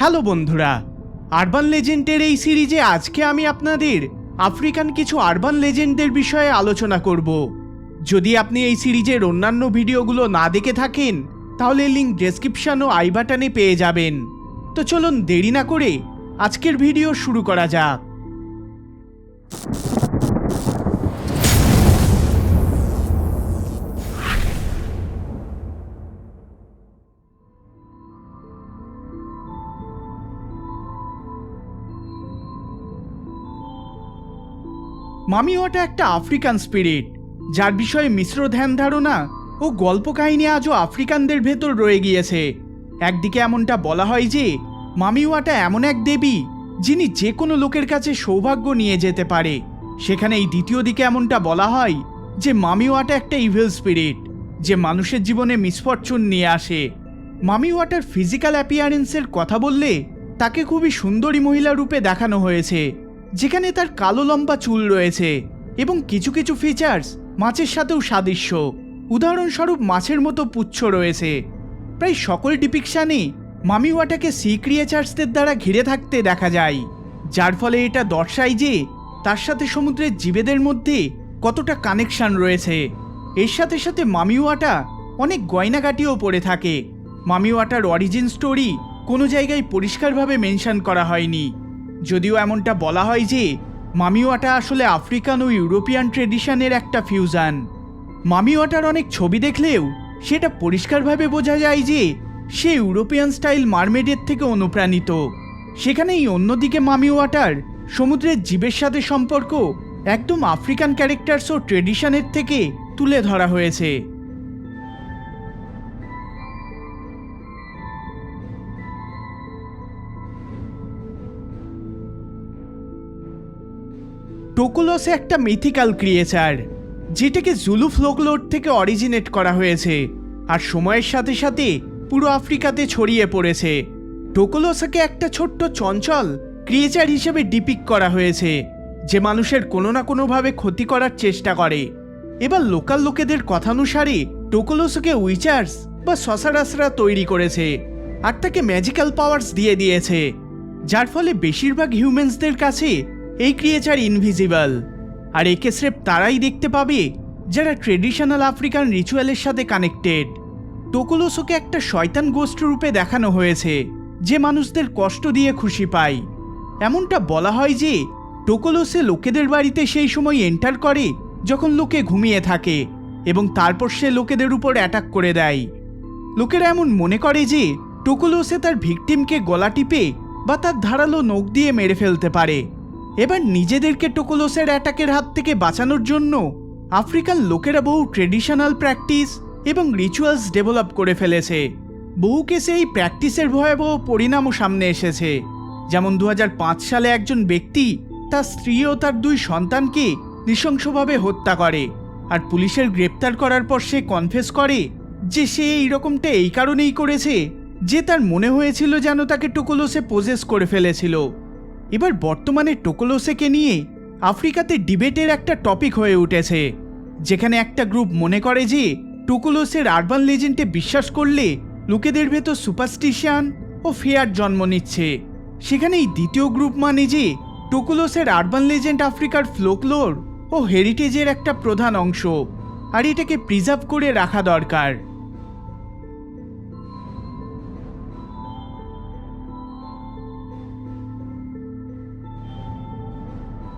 Hello বন্ধুরা urban লেজেন্ডের এই সিরিজে আজকে আমি আপনাদের আফ্রিকান কিছু আরবান লেজেন্ডদের বিষয়ে আলোচনা করব। যদি আপনি এই সিরিজের অন্যান্য ভিডিওগুলো না দেখে থাকেন, তাহলে লিঙ্ক ডেসক্রিপশান ও আই বাটনে পেয়ে যাবেন। তো চলুন দেরি না করে আজকের ভিডিও শুরু করা যাক। মামিওয়াটা একটা আফ্রিকান স্পিরিট, যার বিষয়ে মিশ্র ধ্যান ধারণা ও গল্প কাহিনী আজও আফ্রিকানদের ভেতর রয়ে গিয়েছে। একদিকে এমনটা বলা হয় যে মামিওয়াটা এমন এক দেবী, যিনি যে কোনো লোকের কাছে সৌভাগ্য নিয়ে যেতে পারে। সেখানে এই দ্বিতীয় দিকে এমনটা বলা হয় যে মামিওয়াটা একটা ইভেল স্পিরিট যে মানুষের জীবনে মিসফরচুন নিয়ে আসে। মামিওয়াটার ফিজিক্যাল অ্যাপিয়ারেন্সের কথা বললে তাকে খুবই সুন্দরী মহিলা রূপে দেখানো হয়েছে। যেখানে তার কালো লম্বা চুল রয়েছে এবং কিছু কিছু ফিচার্স মাছের সাথেও সাদৃশ্য। উদাহরণস্বরূপ মাছের মতো পুচ্ছ রয়েছে। প্রায় সকল ডিপিকশানে মামিওয়াটাকে সি ক্রিয়েচার্সদের দ্বারা ঘিরে থাকতে দেখা যায়, যার ফলে এটা দর্শায় যে তার সাথে সমুদ্রের জীবেদের মধ্যে কতটা কানেকশন রয়েছে। এর সাথে সাথে মামিওয়াটা অনেক গয়নাগাটিও পড়ে থাকে। মামিওয়াটার অরিজিন স্টোরি কোনো জায়গায় পরিষ্কারভাবে মেনশন করা হয়নি। যদিও এমনটা বলা হয় যে, মামিওয়াটা আসলে আফ্রিকান ও ইউরোপিয়ান ট্রেডিশনের একটা ফিউশন। মামিওয়াটার অনেক ছবি দেখলেও সেটা পরিষ্কারভাবে বোঝা যায় যে, সে ইউরোপিয়ান স্টাইল মারমেডের থেকে অনুপ্রাণিত। সেখানেই অন্যদিকে মামিওয়াটার সমুদ্রের জীবের সাথে সম্পর্ক একদম আফ্রিকান ক্যারেক্টার্স ও ট্রেডিশনের থেকে তুলে ধরা হয়েছে। টোকুলোসে একটা মিথিক্যাল ক্রিয়েচার, যেটাকে জুলু ফ্লোকলোর থেকে অরিজিনেট করা হয়েছে আর সময়ের সাথে সাথে পুরো আফ্রিকাতে ছড়িয়ে পড়েছে। টোকোলোসাকে একটা ছোট্ট চঞ্চল ক্রিয়েচার হিসেবে ডিপিক করা হয়েছে, যে মানুষের কোনো না কোনোভাবে ক্ষতি করার চেষ্টা করে। এবার লোকাল লোকেদের কথানুসারে টোকোলোসকে উইচার্স বা সসারাসরা তৈরি করেছে আর তাকে ম্যাজিক্যাল পাওয়ার্স দিয়ে দিয়েছে, যার ফলে বেশিরভাগ হিউম্যানসদের কাছে এই ক্রিয়েচার ইনভিজিবল আর একে স্রেফ তারাই দেখতে পাবে, যারা ট্রেডিশনাল আফ্রিকান রিচুয়ালের সাথে কানেক্টেড টোকোলোসোকে একটা শয়তান গোষ্ঠ রূপে দেখানো হয়েছে, যে মানুষদের কষ্ট দিয়ে খুশি পায়। এমনটা বলা হয় যে টোকোলোসে লোকেদের বাড়িতে সেই সময় এন্টার করে, যখন লোকে ঘুমিয়ে থাকে, এবং তারপর সে লোকেদের উপর অ্যাটাক করে দেয়। লোকেরা এমন মনে করে যে টোকোলোসে তার ভিকটিমকে গলা টিপে, বা তার ধারালো নখ দিয়ে মেরে ফেলতে পারে। এবার নিজেদেরকে টোকোলোসের অ্যাটাকের হাত থেকে বাঁচানোর জন্য আফ্রিকান লোকেরা বহু ট্রেডিশনাল প্র্যাকটিস এবং রিচুয়ালস ডেভেলপ করে ফেলেছে। বহু কেসে এই প্র্যাকটিসের ভয়াবহ পরিণামও সামনে এসেছে। যেমন দু হাজার পাঁচ সালে একজন ব্যক্তি তার স্ত্রী ও তার দুই সন্তানকে নৃশংসভাবে হত্যা করে আর পুলিশের গ্রেপ্তার করার পর সে কনফেস করে যে সে এই রকমটা এই কারণেই করেছে যে তার মনে হয়েছিল যেন তাকে টোকোলোসে পোজেস করে ফেলেছিল। এবার বর্তমানে টোকোলোসেকে নিয়ে আফ্রিকাতে ডিবেটের একটা টপিক হয়ে উঠেছে, যেখানে একটা গ্রুপ মনে করে যে টোকোলোসের আরবান লেজেন্ডে বিশ্বাস করলে লোকেদের ভেতর সুপারস্টিশন ও ফেয়ার জন্ম নিচ্ছে। সেখানেই দ্বিতীয় গ্রুপ মানে যে টোকোলোসের আরবান লেজেন্ড আফ্রিকার ফ্লোকলোর ও হেরিটেজের একটা প্রধান অংশ, আর এটাকে প্রিজার্ভ করে রাখা দরকার।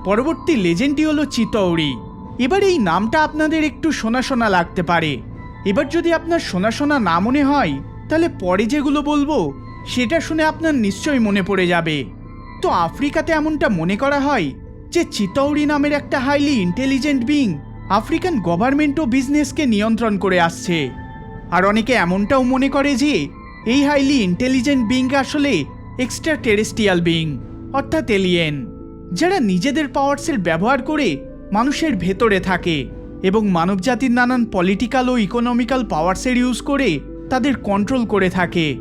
পরবর্তী লেজেন্ডটি হলো চিতৌরি এবার এই নামটা আপনাদের একটু শোনা শোনা লাগতে পারে। এবার যদি আপনার শোনা শোনা না মনে হয়, তাহলে পরে যেগুলো বলব, সেটা শুনে আপনার নিশ্চয়ই মনে পড়ে যাবে। তো আফ্রিকাতে এমনটা মনে করা হয় যে চিতৌরি নামের একটা highly intelligent being African government ও বিজনেসকে নিয়ন্ত্রণ করে আসছে। আর অনেকে এমনটাও মনে করে যে এই হাইলি ইন্টেলিজেন্ট বিং আসলে এক্সট্রা টেরেস্টিয়াল বিং অর্থাৎ এলিয়েন যারা নিজেদের পাওয়ার্সের ব্যবহার করে মানুষের ভেতরে থাকে এবং মানবজাতির নানান পলিটিক্যাল ও ইকোনমিক্যাল পাওয়ার্সের ইউজ করে তাদের কন্ট্রোল করে থাকে।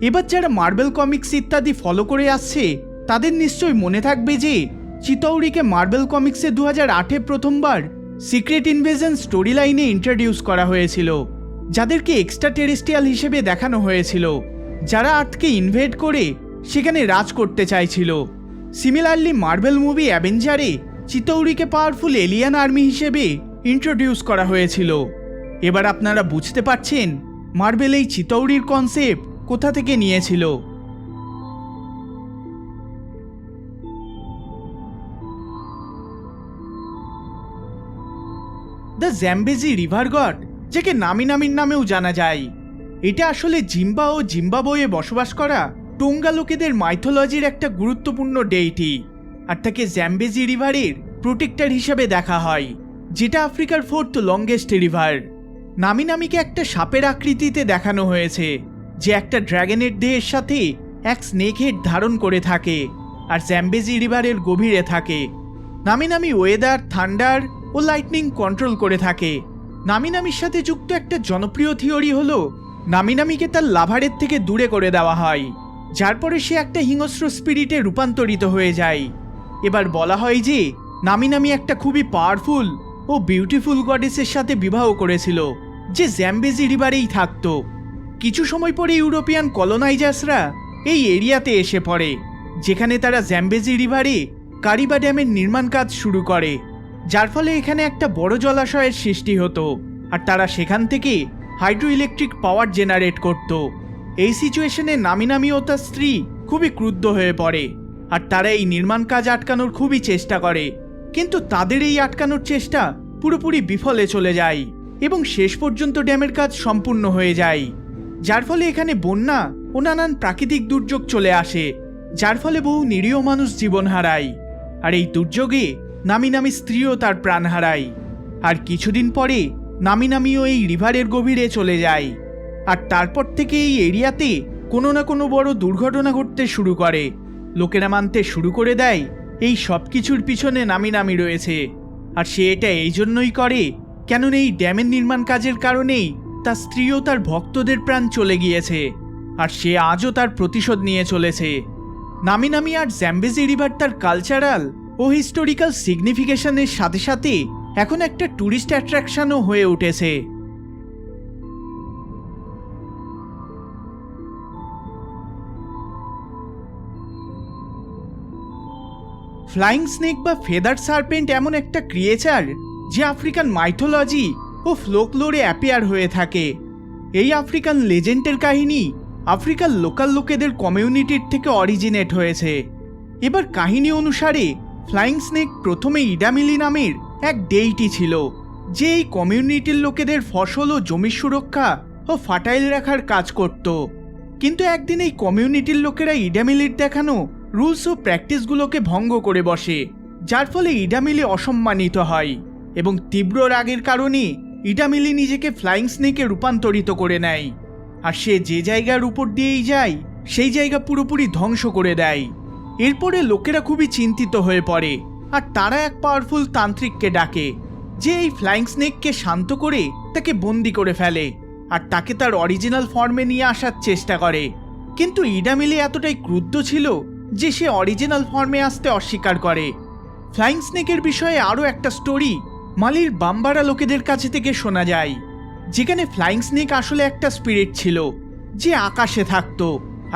এবার যারা মার্বেল কমিক্স ইত্যাদি ফলো করে আসছে, তাদের নিশ্চয়ই মনে থাকবে যে চিতৌরিকে মার্বেল কমিক্সে দু হাজার আটে প্রথমবার সিক্রেট ইনভেশন স্টোরি লাইনে ইন্ট্রোডিউস করা হয়েছিল, যাদেরকে এক্সট্রা টেরেস্ট্রিয়াল হিসেবে দেখানো হয়েছিল, যারা আর্থকে ইনভেট করে সেখানে রাজ করতে চাইছিল। সিমিলারলি মার্বেল মুভি অ্যাভেঞ্জারে চিতৌরিকে পাওয়ারফুল এলিয়ান আর্মি হিসেবে ইন্ট্রোডিউস করা হয়েছিল। এবার আপনারা বুঝতে পারছেন মার্বেল এই চিতৌরির কনসেপ্ট কোথা থেকে নিয়েছিল। দ্য জ্যাম্বেজি রিভার গড যাকে নামি নামির নামেও জানা যায়, এটা আসলে জিম্বা ও জিম্বাবয়ে বসবাস করা টোঙ্গা লোকেদের মাইথোলজির একটা গুরুত্বপূর্ণ ডেইটি, আর তাকে জ্যাম্বেজি রিভারের প্রোটেক্টর হিসাবে দেখা হয়, যেটা আফ্রিকার ফোর্থ লংগেস্ট রিভার। নামি নামিকে একটা সাপের আকৃতিতে দেখানো হয়েছে, যে একটা ড্র্যাগনের দেহের সাথে এক স্নেক হেড ধারণ করে থাকে, আর জ্যাম্বেজি রিভারের গভীরে থাকে। নামি নামি ওয়েদার, থান্ডার ও লাইটনিং কন্ট্রোল করে থাকে। নামি নামির সাথে যুক্ত একটা জনপ্রিয় থিওরি হলো, নামি নামিকে তার লাভারের থেকে দূরে করে দেওয়া হয়। যার পরে সে একটা হিংস্র স্পিরিটে রূপান্তরিত হয়ে যায়। এবার বলা হয় যে, নামি নামি একটা খুবই পাওয়ারফুল ও বিউটিফুল গডেসের সাথে বিবাহ করেছিল, যে জ্যাম্বেজি রিভারেই থাকতো। কিছু সময় পরে ইউরোপিয়ান কলোনাইজার্সরা এই এরিয়াতে এসে পড়ে, যেখানে তারা জ্যাম্বেজি রিভারে কারিবা ড্যামের নির্মাণ কাজ শুরু করে, যার ফলে এখানে একটা বড় জলাশয়ের সৃষ্টি হতো, আর তারা সেখান থেকে হাইড্রো ইলেকট্রিক পাওয়ার জেনারেট করত। এই সিচুয়েশনে নামি নামি ও তার স্ত্রী খুবই ক্রুদ্ধ হয়ে পড়ে, আর তারা এই নির্মাণ কাজ আটকানোর খুবই চেষ্টা করে। কিন্তু তাদের এই আটকানোর চেষ্টা পুরোপুরি বিফলে চলে যায় এবং শেষ পর্যন্ত ড্যামের কাজ সম্পূর্ণ হয়ে যায়। যার ফলে এখানে বন্যা ও নানান প্রাকৃতিক দুর্যোগ চলে আসে, যার ফলে বহু নিরীহ মানুষ জীবন হারায়, আর এই দুর্যোগে নামি নামি স্ত্রীও তার প্রাণ হারায়। আর কিছুদিন পরে নামি নামিও এই রিভারের গভীরে চলে যায়। আর তারপর থেকে এই এরিয়াতে কোনো না কোনো বড় দুর্ঘটনা ঘটতে শুরু করে। লোকেরা মানতে শুরু করে দেয়, এই সব কিছুর পিছনে নামি নামি রয়েছে। আর সে এটা এই জন্যই করে কেননা এই ড্যামের নির্মাণ কাজের কারণেই তার স্ত্রীও তার ভক্তদের প্রাণ চলে গিয়েছে। আর সে আজও তার প্রতিশোধ নিয়ে চলেছে। নামি নামি আর জ্যাম্বেজি রিভার তার কালচারাল ও হিস্টোরিক্যাল সিগনিফিকেশনের সাথে সাথে এখন একটা ট্যুরিস্ট অ্যাট্রাকশনও হয়ে উঠেছে। ফ্লাইং স্নেক বা ফেদার সার্পেন্ট এমন একটা ক্রিয়েচার যে আফ্রিকান মাইথোলজি ও ফ্লোকলোরে অ্যাপিয়ার হয়ে থাকে। এই আফ্রিকান লেজেন্ডের কাহিনী আফ্রিকার লোকাল লোকেদের কমিউনিটির থেকে অরিজিনেট হয়েছে। এবার কাহিনী অনুসারে ফ্লাইং স্নেক প্রথমে ইডামিলি নামের এক ডেইটি ছিল, যে এই কমিউনিটির লোকেদের ফসল ও জমির সুরক্ষা ও ফাটাইল রাখার কাজ করত। কিন্তু একদিন এই কমিউনিটির লোকেরা ইডামিলির দেখানো রুলস ও প্র্যাকটিসগুলোকে ভঙ্গ করে বসে, যার ফলে ইডামিলি অসম্মানিত হয় এবং তীব্র রাগের কারণে ইডামিলি নিজেকে ফ্লাইং স্নেকে রূপান্তরিত করে নেয়। আর সে যে জায়গার উপর দিয়েই যায়, সেই জায়গা পুরোপুরি ধ্বংস করে দেয়। এরপরে লোকেরা খুবই চিন্তিত হয়ে পড়ে, আর তারা এক পাওয়ারফুল তান্ত্রিককে ডাকে, যে এই ফ্লাইং স্নেককে শান্ত করে তাকে বন্দি করে ফেলে, আর তাকে তার অরিজিনাল ফর্মে নিয়ে আসার চেষ্টা করে। কিন্তু ইডামিলি এতটাই ক্রুদ্ধ ছিল যে সে অরিজিনাল ফর্মে আসতে অস্বীকার করে। ফ্লাইং স্নেকের বিষয়ে আরও একটা স্টোরি মালির বাম্বারা লোকেদের কাছে থেকে শোনা যায়, যেখানে ফ্লাইং স্নেক আসলে একটা স্পিরিট ছিল, যে আকাশে থাকতো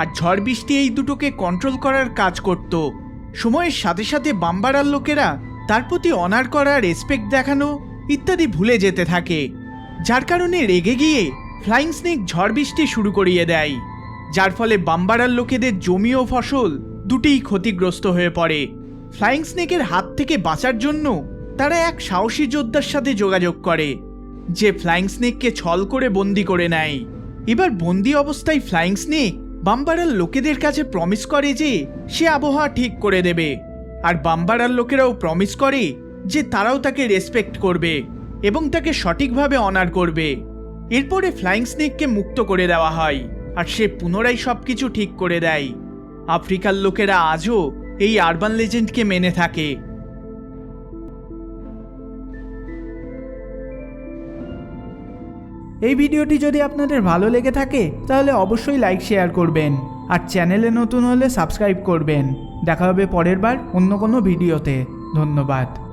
আর ঝড় বৃষ্টি এই দুটোকে কন্ট্রোল করার কাজ করত। সময়ের সাথে সাথে বাম্বারার লোকেরা তার প্রতি অনার করা, রেসপেক্ট দেখানো ইত্যাদি ভুলে যেতে থাকে, যার কারণে রেগে গিয়ে ফ্লাইং স্নেক ঝড় বৃষ্টি শুরু করিয়ে দেয়, যার ফলে বাম্বারার লোকেদের জমি ও ফসল দুটিই ক্ষতিগ্রস্ত হয়ে পড়ে। ফ্লাইং স্নেকের হাত থেকে বাঁচার জন্য তারা এক সাহসী যোদ্ধার সাথে যোগাযোগ করে, যে ফ্লাইং স্নেককে ছল করে বন্দি করে নেয়। এবার বন্দি অবস্থায় ফ্লাইং স্নেক বাম্বারার লোকেদের কাছে প্রমিস করে যে সে আবহাওয়া ঠিক করে দেবে, আর বাম্বারার লোকেরাও প্রমিস করে যে তারাও তাকে রেসপেক্ট করবে এবং তাকে সঠিকভাবে অনার করবে। এরপরে ফ্লাইং স্নেককে মুক্ত করে দেওয়া হয়, আর সে পুনরায় সব কিছু ঠিক করে দেয়। আফ্রিকার লোকেরা আজও এই আরবান লেজেন্ডকে মেনে থাকে। এই ভিডিওটি যদি আপনাদের ভালো লেগে থাকে, তাহলে অবশ্যই লাইক শেয়ার করবেন। আর চ্যানেলে নতুন হলে সাবস্ক্রাইব করবেন। দেখা হবে পরের বার অন্য কোনো ভিডিওতে। ধন্যবাদ।